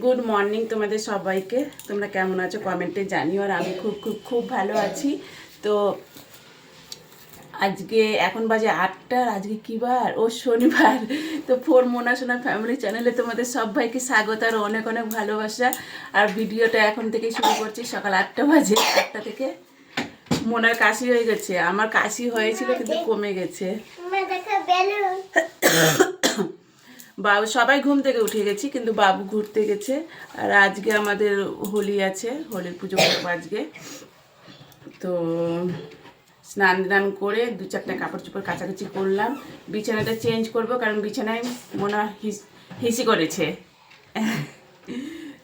Good morning তোমাদের সবাইকে। তোমরা কেমন আছো কমেন্টে জানিও। আর আমি খুব খুব খুব ভালো আছি। তো আজকে এখন বাজে আটটার আজকে কী বার? ও শনিবার। তো ফোর মোনা সোনা ফ্যামিলি চ্যানেলে তোমাদের সবাইকে স্বাগত আর অনেক অনেক ভালোবাসা। আর ভিডিওটা এখন থেকেই শুরু করছি সকাল আটটা বাজে, আটটা থেকে। মোনার কাশি হয়ে গেছে। আমার কাশি হয়েছিল কিন্তু কমে গেছে। বাবু, সবাই ঘুম থেকে উঠে গেছি, কিন্তু বাবু ঘুরতে গেছে। আর আজকে আমাদের হোলি আছে, হোলির পুজো করব আজকে। তো স্নান টান করে দু চারটা কাপড় চোপড় কাছাকাছি করলাম। বিছানাটা চেঞ্জ করব, কারণ বিছানায় মনে হিস- হিসি করেছে।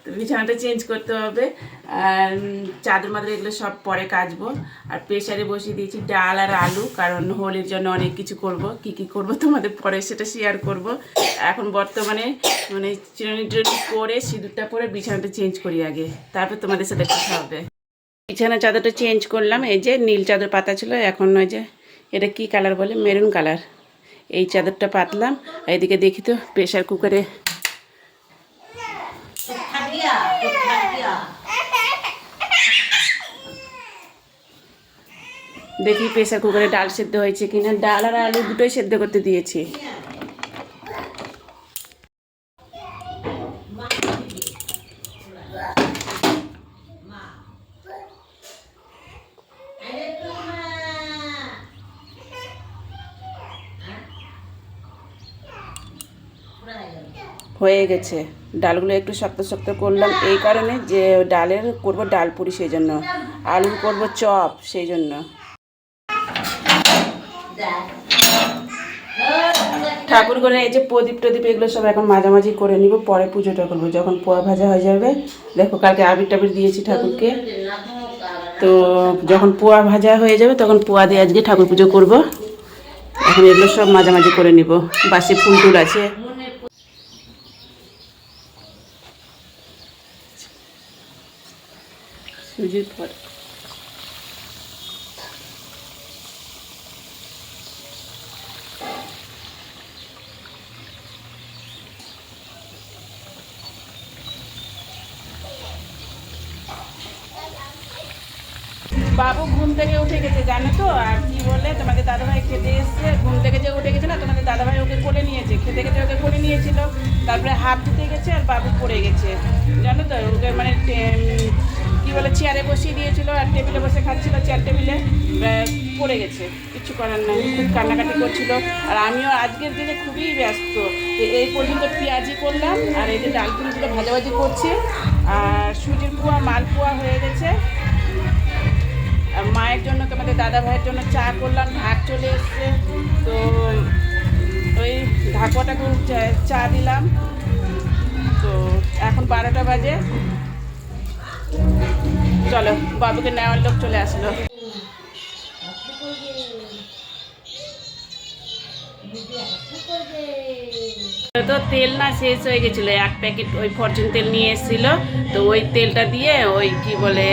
তো বিছানাটা চেঞ্জ করতে হবে। আর চাদর মাদর এগুলো সব পরে কাচবো। আর প্রেশারে বসিয়ে দিয়েছি ডাল আর আলু, কারণ হোলির জন্য অনেক কিছু করব। কি কি করব তোমাদের পরে সেটা শেয়ার করব। এখন বর্তমানে মানে চিরুনি টিরুনি করে সিঁদুরটা পরে বিছানাটা চেঞ্জ করি আগে। তারপর তোমাদের সাথে কথা হবে। বিছানা চাদরটা চেঞ্জ করলাম, এই যে নীল চাদর পাতা ছিল, এখন ওই যে এটা কি কালার বলে? মেরুন কালার এই চাদরটা পাতলাম এদিকে দেখি তো প্রেশার কুকারে দেখি প্রেশার কুকারে ডাল সেদ্ধ হয়েছে কিনা। ডাল আর আলু দুটোই সেদ্ধ করতে দিয়েছি। হয়ে গেছে। ডালগুলো একটু শক্ত শক্ত করলাম এই কারণে যে ডালের করব ডাল পুরি সেই জন্য। আলুর করব চপ সেই জন্য। ঠাকুর করে এই যে প্রদীপ টদীপ এগুলো সব এখন মাঝামাঝি করে নিব, পরে পুজোটা করব। যখন পোয়া ভাজা হয়ে যাবে, দেখো কালকে আবির টাবির দিয়েছি ঠাকুরকে। তো যখন পোয়া ভাজা হয়ে যাবে, তখন পোয়া দিয়ে আজকে ঠাকুর পুজো করব। এখন এগুলো সব মাঝামাঝি করে নিব। বাসি ফুল টুল আছে। সুজির পর। বাবু ঘুম থেকে উঠে গেছে, জানো তো? আর কি বলে তোমাদের দাদাভাই খেতে এসছে, ঘুম থেকে যে উঠে গেছে না তোমাদের দাদাভাই ওকে কোলে নিয়েছে, খেতে খেতে ওকে কোলে নিয়েছিল, তারপরে হাত ধুতে গেছে আর বাবু পড়ে গেছে। জানো তো, ওকে মানে কি বলে, চেয়ারে বসিয়ে দিয়েছিল আর টেবিলে বসে খাচ্ছিল, চেয়ার টেবিলে পড়ে গেছে, কিছু করার নাই, খুব কান্নাকাটি করছিল। আর আমিও আজকের দিনে খুবই ব্যস্ত এই পর্যন্ত পেঁয়াজি করলাম, আর এই যে ডাল ভাজাভাজি করছি, আর সুজির পোয়া, মালপোয়া হয়ে গেছে মায়ের জন্য তোমাদের দাদা ভাইয়ের জন্য চা করলাম ঢাক চলে এসছে। তো ওই ঢাকুয়াটাকে চা দিলাম। তো এখন বারোটা বাজে। চলো, বাবুকে নেওয়ার লোক চলে আসলো। তো তেল না শেষ হয়ে গেছিল, এক প্যাকেট ওই ফরচুন তেল নিয়ে এসেছিল। তো ওই তেলটা দিয়ে ওই কি বলে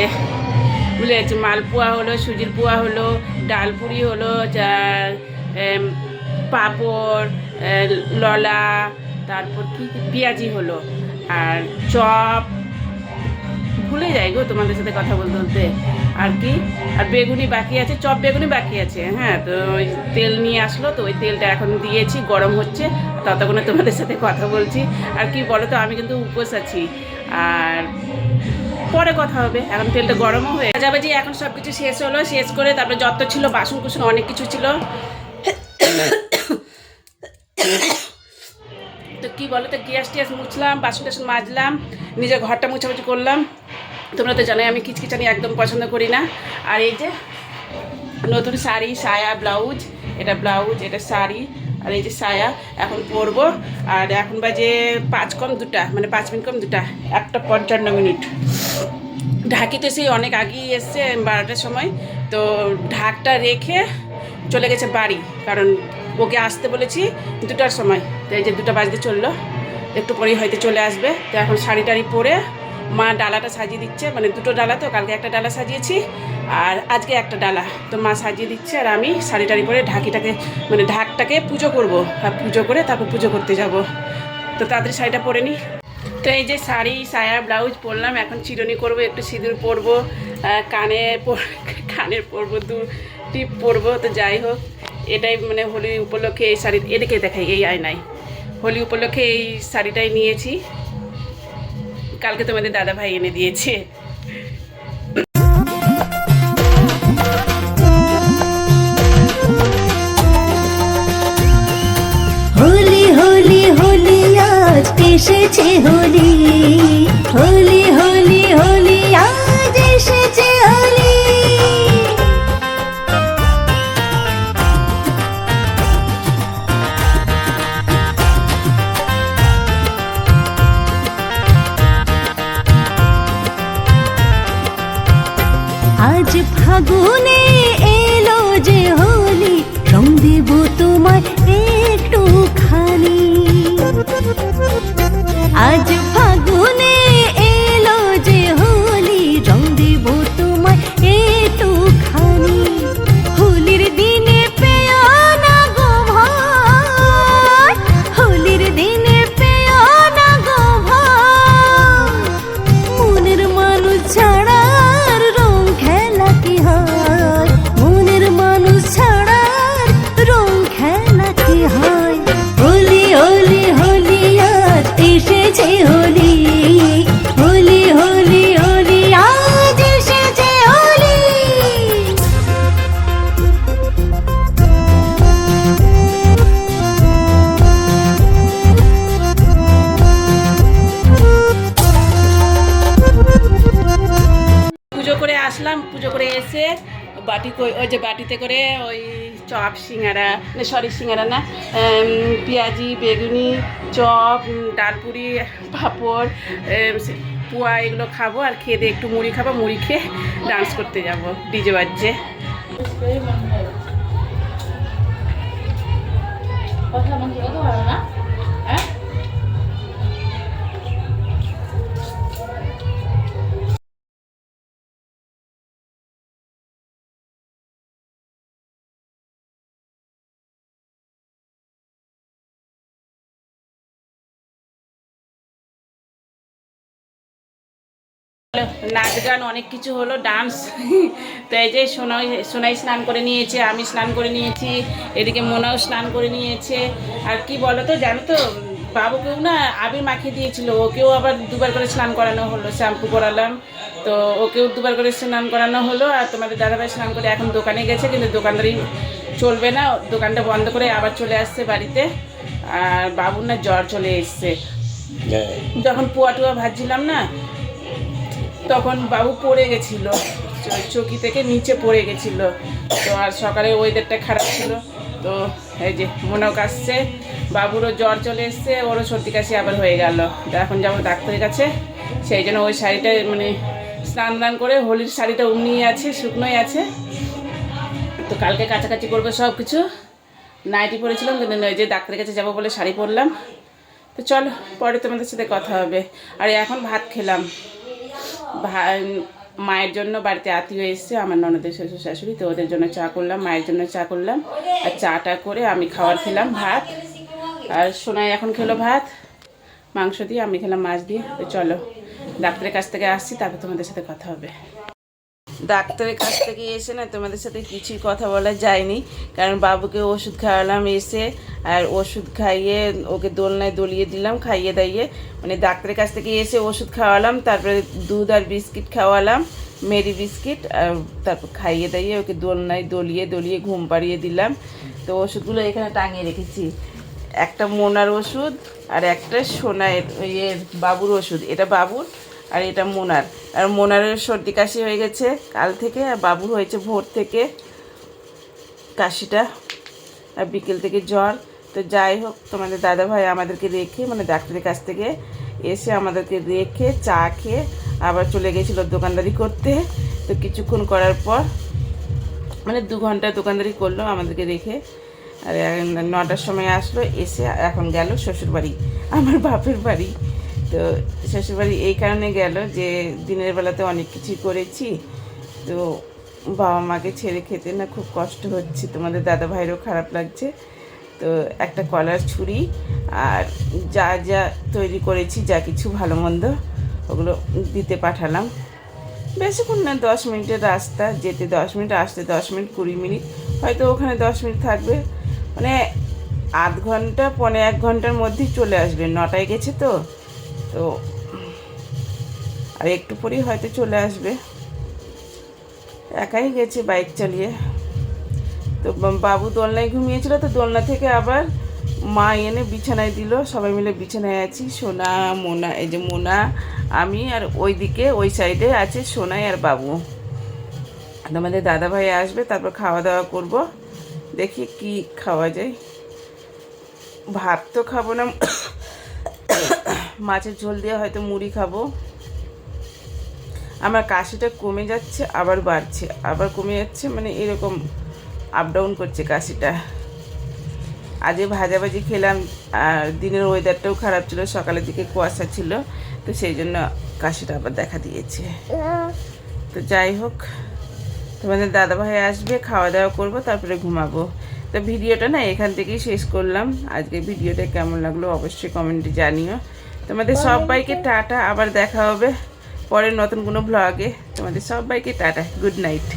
গেছি মালপোয়া হলো, সুজির পোয়া হলো, ডাল পুরি হলো পাঁপড় ললা, তারপর কি, পেঁয়াজি হলো, আর চপ। ভুলে যাই গো তোমাদের সাথে কথা বলতে বলতে। আর কি? আর বেগুনি বাকি আছে, চপ বেগুনি বাকি আছে হ্যাঁ তো ওই তেল নিয়ে আসলো, তো ওই তেলটা এখন দিয়েছি, গরম হচ্ছে, ততক্ষণে তোমাদের সাথে কথা বলছি। আর কি বলো তো, আমি কিন্তু উপোস আছি। আর পরে কথা হবে। এখন তেলটা গরমও হয়ে যাবে যে এখন সব কিছু শেষ হলো, শেষ করে তারপরে যত ছিল বাসন কুসন, অনেক কিছু ছিল। তো কি বলো তো, গ্যাস টিয়াস মুছলাম, বাসন টাসন মাজলাম, নিজের ঘরটা মুছামুছি করলাম। তোমরা তো জানোই আমি কিচকিচানি একদম পছন্দ করি না। আর এই যে নতুন শাড়ি, সায়া ব্লাউজ, এটা ব্লাউজ, এটা শাড়ি। আর এই যে সায়া এখন পরবো। আর এখন বাজে পাঁচ কম দুটা মানে পাঁচ মিনিট কম দুটা, একটা পঞ্চান্ন মিনিট। ঢাকিতে সেই অনেক আগেই এসছে বারোটার সময়। তো ঢাকটা রেখে চলে গেছে বাড়ি, কারণ ওকে আসতে বলেছি দুটার সময়। তো এই যে দুটা বাজতে চলল, একটু পরেই হয়তো চলে আসবে। তো এখন শাড়ি টাড়ি পরে মা ডালাটা সাজিয়ে দিচ্ছে মানে দুটো ডালা তো, কালকে একটা ডালা সাজিয়েছি। আর আজকে একটা ডালা। তো মা সাজিয়ে দিচ্ছে আর আমি শাড়ি টাড়ি পরে ঢাকিটাকে মানে ঢাকটাকে পুজো করব। আর পুজো করে তারপর পুজো করতে যাব। তো তাড়াতাড়ি শাড়িটা পরে নিই তো এই যে শাড়ি, সায়া, ব্লাউজ পরলাম। এখন চিরুনি করব, একটু সিঁদুর পরবো কানে কানের পরবো, দু, টিপ পরবো। তো যাই হোক, এটাই মানে হোলি উপলক্ষে এই শাড়ি, এদিকে দেখাই, এই আয়নায়। হোলি উপলক্ষে এই শাড়িটাই নিয়েছি। কালকে তোমাদের দাদা ভাই এনে দিয়েছে। ফাগুনে করে পুজো করে এসে বাটি ওই যে বাটিতে করে ওই চপ সিঙ্গারা না সরি সিঙ্গারা না পেঁয়াজি বেগুনি চপ ডালপুরি পাঁপড় পোয়া এগুলো খাব আর খেয়ে দিয়ে একটু মুড়ি খাব মুড়ি খেয়ে ডান্স করতে যাব ডিজে বাজছে। হলো, নাচ গান অনেক কিছু হলো ডান্স তো এই যে সোনাই সোনাই স্নান করে নিয়েছে আমি স্নান করে নিয়েছি এদিকে মোনাও স্নান করে নিয়েছে। আর কি বলো তো জানো তো বাবুকেও না আবির মাখিয়ে দিয়েছিল ওকেও আবার দুবার করে স্নান করানো হলো শ্যাম্পু করালাম তো ওকেও দুবার করে স্নান করানো হলো আর তোমাদের দাদাভাই স্নান করে এখন দোকানে গেছে কিন্তু দোকানদারি চলবে না দোকানটা বন্ধ করে আবার চলে আসছে বাড়িতে। আর বাবুর না জ্বর চলে এসছে। যখন পোয়া টোয়া ভাজছিলাম না তখন বাবু পড়ে গেছিল চৌকি থেকে নিচে পড়ে গেছিল। তো আর সকালে ওয়েদারটা খারাপ ছিল। তো এই যে মনেও আসছে, বাবুরও জ্বর চলে এসছে, ওরও সর্দি কাশি আবার হয়ে গেল। এখন যাব ডাক্তারের কাছে। সেই জন্য ওই শাড়িটা মানে স্নান দান করে হোলির শাড়িটা উমনিয়ে আছে, শুকনোই আছে। তো কালকে কাছাকাছি করব সব কিছু নাইটি পরেছিলাম, কিন্তু ওই যে ডাক্তারের কাছে যাব বলে শাড়ি পরলাম। তো চলো, পরে তোমাদের সাথে কথা হবে। আর এখন ভাত খেলাম। মায়ের জন্য বাড়িতে আত্মীয় এসছে, আমার ননদের শ্বশুর শাশুড়ি, তো ওদের জন্য চা করলাম, মায়ের জন্য চা করলাম, আর চাটা করে আমি খাওয়ার খেলাম ভাত। আর সোনাই এখন খেলো ভাত, মাংস দিয়ে, আমি খেলাম মাছ দিয়ে চলো, ডাক্তারের কাছ থেকে আসছি, তারপর তোমাদের সাথে কথা হবে। ডাক্তারের কাছ থেকে এসে না তোমাদের সাথে কিছুই কথা বলা যায়নি। কারণ বাবুকে ওষুধ খাওয়ালাম এসে, আর ওষুধ খাইয়ে ওকে দোলনায় দলিয়ে দিলাম, খাইয়ে দাইয়ে। মানে ডাক্তারের কাছ থেকে এসে ওষুধ খাওয়ালাম, তারপরে দুধ আর বিস্কিট খাওয়ালাম, মেরি বিস্কিট, আর তারপর খাইয়ে দাইয়ে ওকে দোলনায় দলিয়ে দলিয়ে ঘুম পাড়িয়ে দিলাম। তো ওষুধগুলো এখানে টাঙিয়ে রেখেছি। একটা মোনার ওষুধ আর একটা সোনায়ের ইয়ের বাবুর ওষুধ। এটা বাবুর আর এটা মোনার। আর মোনারের সর্দি কাশি হয়ে গেছে কাল থেকে, আর বাবুর হয়েছে ভোর থেকে কাশিটা, আর বিকেল থেকে জ্বর। তো যাই হোক, তোমাদের দাদা ভাই আমাদেরকে রেখে মানে ডাক্তারের কাছ থেকে এসে আমাদেরকে রেখে চা খেয়ে আবার চলে গেছিল দোকানদারি করতে। তো কিছুক্ষণ করার পর মানে দু ঘণ্টা দোকানদারি করল আমাদেরকে রেখে। আর নটার সময় আসলো, এসে এখন গেল শ্বশুরবাড়ি, আমার বাপের বাড়ি। তো শ্বশুরবাড়ি এই কারণে গেল যে দিনের বেলাতে অনেক কিছুই করেছি। তো বাবা মাকে ছেড়ে খেতে না খুব কষ্ট হচ্ছে, তোমাদের দাদা ভাইয়েরও খারাপ লাগছে। তো একটা কলার ছুরি আর যা যা তৈরি করেছি, যা কিছু ভালো মন্দ, ওগুলো দিতে পাঠালাম। বেশিক্ষণ না দশ মিনিটের রাস্তা, যেতে দশ মিনিট, আসতে দশ মিনিট, কুড়ি মিনিট, হয়তো ওখানে দশ মিনিট থাকবে। মানে আধ ঘণ্টা, পনে এক ঘণ্টার মধ্যেই চলে আসবে। নটায় গেছে তো? তো আর একটু পরেই হয়তো চলে আসবে। একাই গেছে বাইক চালিয়ে। তো বাবু দোলনায় ঘুমিয়েছিল তো দোলনা থেকে আবার মা এনে বিছানায় দিল। সবাই মিলে বিছানায় আছি। সোনা, মোনা, এই যে মোনা, আমি আর ওই দিকে ওই সাইডে আছে সোনাই আর বাবু। আমাদের দাদা ভাই আসবে, তারপর খাওয়া দাওয়া করব। দেখি কি খাওয়া যায়। ভাত তো খাব না। মাছের ঝোল দিয়ে হয়তো মুড়ি খাব। আমার কাশিটা কমে যাচ্ছে, আবার বাড়ছে। আবার কমে যাচ্ছে মানে এরকম আপ ডাউন করছে কাশিটা। আজকে ভাজাভাজি খেলাম, আর দিনের ওয়েদারটাও খারাপ ছিল, সকালের দিকে কুয়াশা ছিল, তো সেই জন্য কাশিটা আবার দেখা দিয়েছে। তো যাই হোক, তোমাদের দাদাভাই আসবে খাওয়া দাওয়া করব, তারপরে ঘুমাবো। তো ভিডিওটা না এখান থেকেই শেষ করলাম। আজকে ভিডিওটা কেমন লাগল অবশ্যই কমেন্টে জানিও। তোমাদের সবাইকে টাটা আবার দেখা হবে পরের নতুন কোনো ব্লগে তোমাদের সবাইকে টাটা গুড নাইট